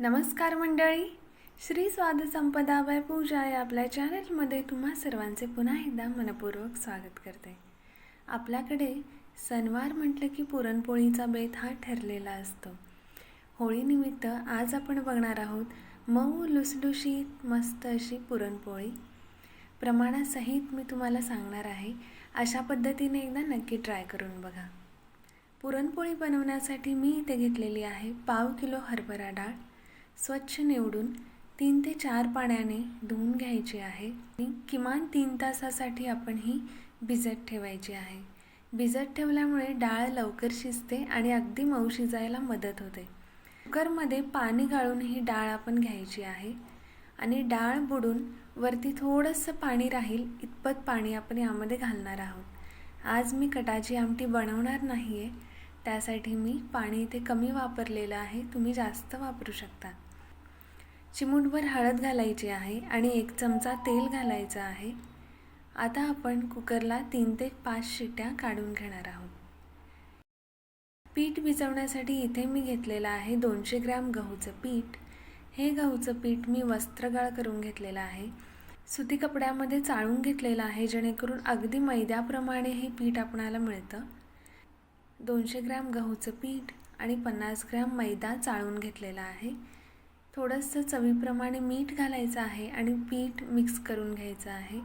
नमस्कार मंडळी. श्री स्वाद बाय पूजा या आपल्या चॅनलमध्ये तुम्हा सर्वांचे पुन्हा एकदा मनपूर्वक स्वागत करते. आपल्याकडे सणवार म्हटलं की पुरणपोळीचा बेत हा ठरलेला असतो. होळीनिमित्त आज आपण बघणार आहोत मऊ लुसलुशीत मस्त अशी पुरणपोळी. प्रमाणासहित मी तुम्हाला सांगणार आहे अशा पद्धतीने एकदा नक्की ट्राय करून बघा. पुरणपोळी बनवण्यासाठी मी इथे घेतलेली आहे पाव किलो हरभरा डाळ. स्वच्छ निवडून तीन ते चार पाण्याने धुवून घ्यायची आहे. आणि किमान तीन तासासाठी आपण ही भिजत ठेवायची आहे. भिजत ठेवल्यामुळे डाळ लवकर शिजते आणि अगदी मऊ शिजायला मदत होते. कुकरमध्ये पाणी गाळून ही डाळ आपण घ्यायची आहे. आणि डाळ बुडून वरती थोडंसं पाणी राहील इतपत पाणी आपण यामध्ये घालणार आहोत. आज मी कटाची आमटी बनवणार नाही आहे त्यासाठी मी पाणी इथे कमी वापरलेलं आहे तुम्ही जास्त वापरू शकता. चिमूटभर हळद घालायची आहे आणि एक चमचा तेल घालायचं आहे. आता आपण कुकरला तीन ते पाच शिट्या काढून घेणार आहोत. पीठ भिजवण्यासाठी इथे मी घेतलेलं आहे दोनशे ग्रॅम गहूचं पीठ. हे गहूचं पीठ मी वस्त्रगाळ करून घेतलेलं आहे. सुती कपड्यामध्ये चाळून घेतलेलं आहे जेणेकरून अगदी मैद्याप्रमाणे हे पीठ आपणाला मिळतं. दोनशे ग्रॅम गहूचं पीठ आणि पन्नास ग्रॅम मैदा चाळून घेतलेला आहे. थोडंसं चवीप्रमाणे मीठ घालायचं आहे आणि पीठ मिक्स करून घ्यायचं आहे.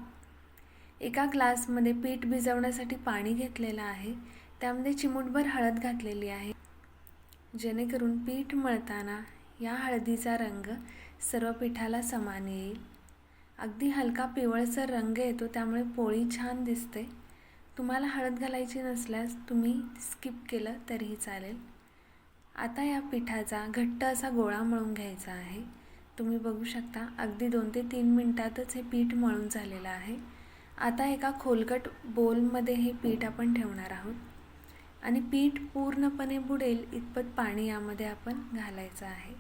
एका ग्लासमध्ये पीठ भिजवण्यासाठी पाणी घेतलेलं आहे. त्यामध्ये चिमूटभर हळद घातलेली आहे. जेणेकरून पीठ मळताना या हळदीचा रंग सर्व पिठाला समान येईल. अगदी हलका पिवळसर रंग येतो त्यामुळे पोळी छान दिसते. तुम्हाला हळद घालायची नसल्यास तुम्ही स्किप केलं तरीही चालेल. आता या पिठाचा घट्ट असा गोळा मळून घ्यायचा आहे. तुम्ही बघू शकता अगदी दोन ते तीन मिनटातच हे पीठ मळून झालेलं आहे. आता एका खोलगट बोलमध्ये हे पीठ आपण ठेवणार आहोत. आणि पीठ पूर्णपणे बुडेल इतपत पाणी यामध्ये आपण घालायचं आहे.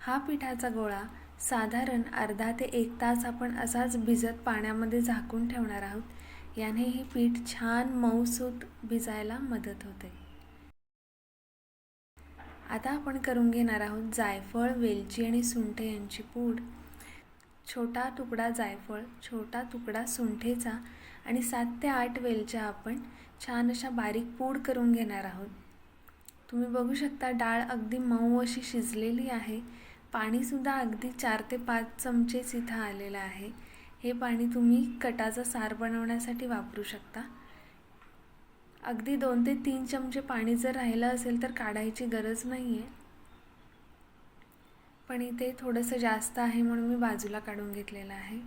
हा पिठाचा गोळा साधारण अर्धा ते एक तास आपण असाच भिजत पाण्यामध्ये झाकून ठेवणार आहोत. याने हे पीठ छान मऊसूत भिजायला मदत होते. आता आपण करून घेणार आहोत जायफळ वेलची आणि सुंठे यांची पूड. छोटा तुकडा जायफळ छोटा तुकडा सुंठेचा आणि सात ते आठ वेलच्या आपण छान अशा बारीक पूड करून घेणार आहोत. तुम्ही बघू शकता डाळ अगदी मऊ अशी शिजलेली आहे. पाणीसुद्धा अगदी चार ते पाच चमचेच इथं आलेलं आहे. हे पाणी तुम्ही कटाचा सार बनवण्यासाठी वापरू शकता. अगदी दोन ते तीन चमचे पाणी जर राहिलं असेल तर काढायची गरज नाही आहे पण इथे थोडंसं जास्त आहे म्हणून मी बाजूला काढून घेतलेलं आहे.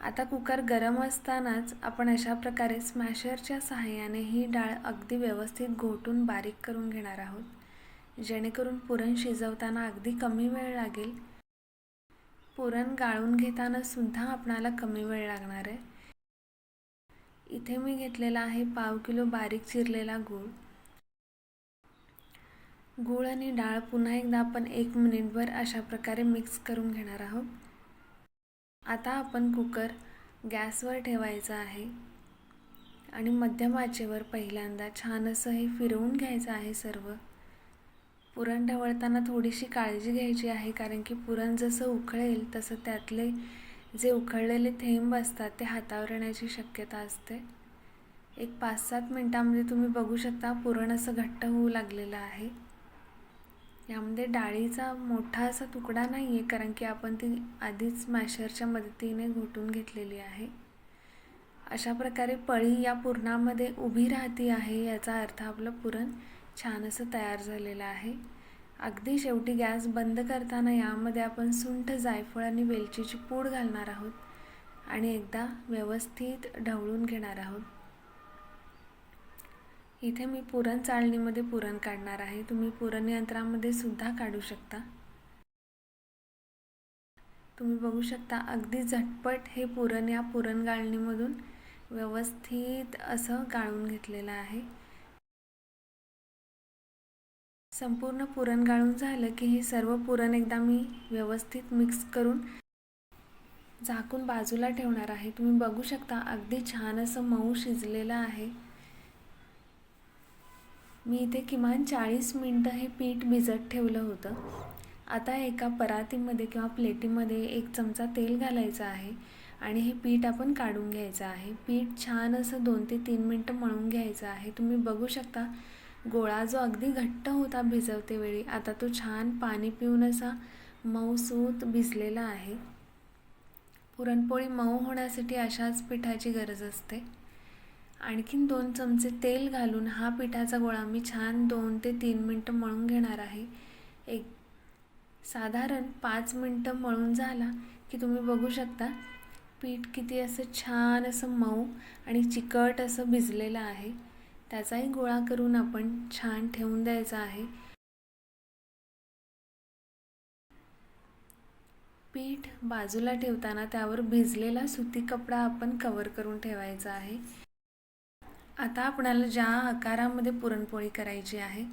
आता कुकर गरम असतानाच आपण अशा प्रकारे स्मॅशरच्या सहाय्याने ही डाळ अगदी व्यवस्थित घोटून बारीक करून घेणार आहोत. जेणेकरून पुरण शिजवताना अगदी कमी वेळ लागेल. पुरण गाळून घेताना सुद्धा आपणाला कमी वेळ लागणार आहे. इथे मी घेतलेला आहे पाव किलो बारीक चिरलेला गूळ. गूळ आणि डाळ पुन्हा एकदा आपण एक मिनिटभर अशा प्रकारे मिक्स करून घेणार आहोत. आता आपण कुकर गॅसवर ठेवायचा आहे आणि मध्यम आचेवर पहिल्यांदा छान असं हे फिरवून घ्यायचं आहे सर्व. पुरण ढवळताना थोडीशी काळजी घ्यायची आहे कारण की पुरण जसं उकळेल तसं त्यातले जे उकळलेले थेंब असतात ते हातावर येण्याची शक्यता असते. एक पाच सात मिनटामध्ये तुम्ही बघू शकता पुरण असं घट्ट होऊ लागलेलं आहे. यामध्ये डाळीचा मोठा असा तुकडा नाही आहे कारण की आपण ती आधीच मॅशरच्या मदतीने घोटून घेतलेली आहे. अशा प्रकारे पळी या पुरणामध्ये उभी राहती आहे याचा अर्थ आपलं पुरण छान असं तयार झालेलं आहे. अगदी शेवटी गॅस बंद करताना यामध्ये आपण सुंठ जायफळ आणि वेलचीची पूड घालणार आहोत आणि एकदा व्यवस्थित ढवळून घेणार आहोत. इथे मी पुरण चाळणीमध्ये पुरण काढणार आहे. तुम्ही पुरण यंत्रामध्ये सुद्धा काढू शकता. तुम्ही बघू शकता अगदी झटपट हे पुरण या पुरण गाळणीमधून व्यवस्थित असं गाळून घेतलेलं आहे. संपूर्ण पुरण गाळून झालं की हे सर्व पुरण एकदा मी व्यवस्थित मिक्स करून झाकून बाजूला ठेवणार आहे. तुम्ही बघू शकता अगदी छान असं मऊ शिजलेलं आहे. मी इथे किमान चाळीस मिनटं हे पीठ भिजत ठेवलं होतं. आता एका परातीमध्ये किंवा प्लेटीमध्ये एक चमचा तेल घालायचं आहे आणि हे पीठ आपण काढून घ्यायचं आहे. पीठ छान असं दोन ते तीन मिनटं मळून घ्यायचं आहे. तुम्ही बघू शकता गोळा जो अगदी घट्ट होता भिजवते वेळी आता तो छान पाणी पिऊन असा मऊसूत भिजलेला आहे. पुरणपोळी मऊ होण्यासाठी अशाच पिठाची गरज असते. आणखीन दोन चमचे तेल घालून हा पिठाचा गोळा मी छान दोन ते तीन मिनटं मळून घेणार आहे. एक साधारण पाच मिनटं मळून झाला की तुम्ही बघू शकता पीठ किती असं छान असं मऊ आणि चिकट असं भिजलेलं आहे. त्याचाही गोळा करून आपण छान ठेवून द्यायचा आहे. पीठ बाजूला ठेवताना त्यावर भिजलेला सुती कपडा आपण कवर करून ठेवायचा आहे. आता आपणाला ज्या आकारामध्ये पुरणपोळी करायची आहे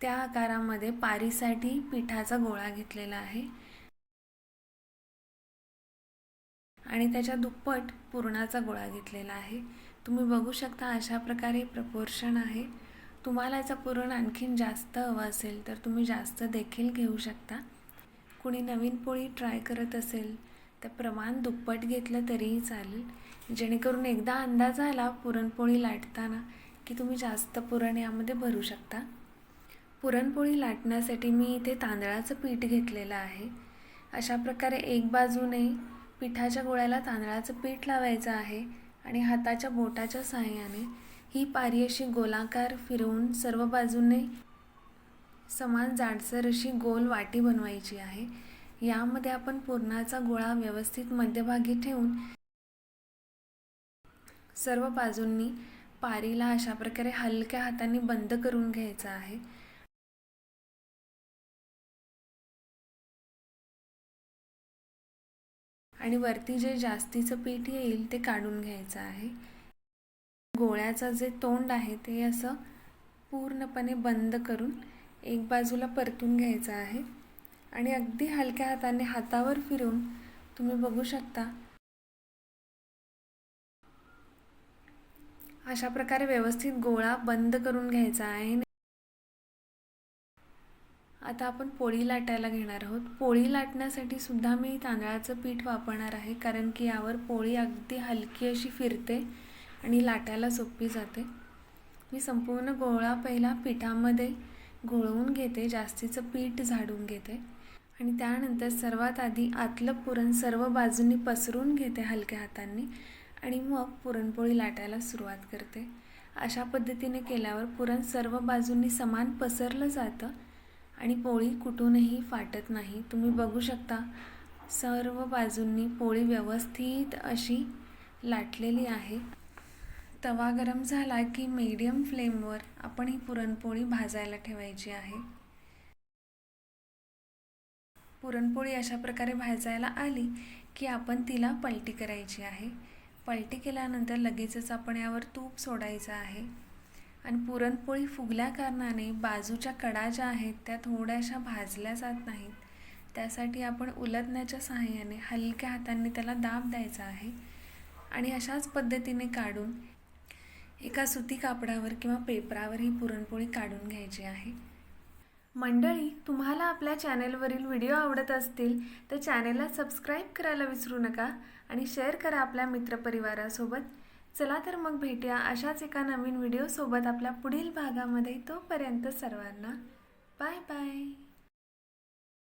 त्या आकारामध्ये पारीसाठी पिठाचा गोळा घेतलेला आहे. आणि त्याच्या दुप्पट पुरणाचा गोळा घेतलेला आहे. तुम्ही बघू शकता अशा प्रकारे प्रपोर्शन आहे. तुम्हाला याचा पुरण आणखीन जास्त हवं असेल तर तुम्ही जास्त देखील घेऊ शकता. कुणी नवीन पोळी ट्राय करत असेल तर प्रमाण दुप्पट घेतलं तरीही चालेल. जेणेकरून एकदा अंदाज आला पुरणपोळी लाटताना की तुम्ही जास्त पुरण यामध्ये भरू शकता. पुरणपोळी लाटण्यासाठी मी इथे तांदळाचं पीठ घेतलेलं आहे. अशा प्रकारे एक बाजूने पिठाच्या गोळ्याला तांदळाचं पीठ लावायचं आहे. आणि हाताच्या बोटाच्या सहाय्याने ही पारी अशी गोलाकार फिरवून सर्व बाजूने समान जाडसर अशी गोल वाटी बनवायची आहे. यामध्ये आपण पुरणाचा गोळा व्यवस्थित मध्यभागी ठेवून सर्व बाजूंनी पारीला अशा प्रकारे हलक्या हाताने बंद करून घ्यायचा आहे. आणि वरती जे जास्तीचं पीठ येईल ते काढून घ्यायचं आहे. गोळ्याचं जे तोंड आहे ते असं पूर्णपणे बंद करून एक बाजूला परतून घ्यायचं आहे. आणि अगदी हलक्या हाताने हातावर फिरून तुम्ही बघू शकता. अशा प्रकारे व्यवस्थित गोळा बंद करून घ्यायचा आहे. आता आपण पोळी लाटायला घेणार आहोत. पोळी लाटण्यासाठी सुद्धा मी तांदळाचं पीठ वापरणार आहे कारण की यावर पोळी अगदी हलकी अशी फिरते आणि लाटायला सोपी जाते. मी संपूर्ण गोळा पहिला पिठामध्ये घोळवून घेते जास्तीचं पीठ झाडून घेते आणि त्यानंतर सर्वात आधी आतलं पुरण सर्व बाजूंनी पसरून घेते हलक्या हातांनी आणि मग पुरणपोळी लाटायला सुरुवात करते. अशा पद्धतीने केल्यावर पुरण सर्व बाजूंनी समान पसरलं जातं आणि पोळी कुठूनही फाटत नाही. तुम्ही बघू शकता सर्व बाजूंनी पोळी व्यवस्थित अशी लाटलेली आहे. तवा गरम झाला की मीडियम फ्लेमवर आपण ही पुरणपोळी भाजायला ठेवायची आहे. पुरणपोळी अशा प्रकारे भाजायला आली की आपण तिला पलटी करायची आहे. पलटी केल्यानंतर लगेचच आपण यावर तूप सोडायचं आहे. आणि पुरणपोळी फुगल्या कारणाने बाजूच्या कडा ज्या आहेत त्या थोड्याशा भाजल्या जात नाहीत. त्यासाठी आपण उलटण्याच्या सहाय्याने हलक्या हातांनी त्याला दाब द्यायचा आहे आणि अशाच पद्धतीने काढून एका सुती कापडावर किंवा पेपरावर ही पुरणपोळी काढून घ्यायची आहे. मंडळी तुम्हाला आपल्या चॅनेलवरील व्हिडिओ आवडत असतील तर चॅनेलला सबस्क्राईब करायला विसरू नका आणि शेअर करा आपल्या मित्रपरिवारासोबत. चला तर मग भेटूया अशाच एका नवीन व्हिडिओसोबत आपल्या पुढील भागामध्ये. तोपर्यंत सर्वांना बाय बाय.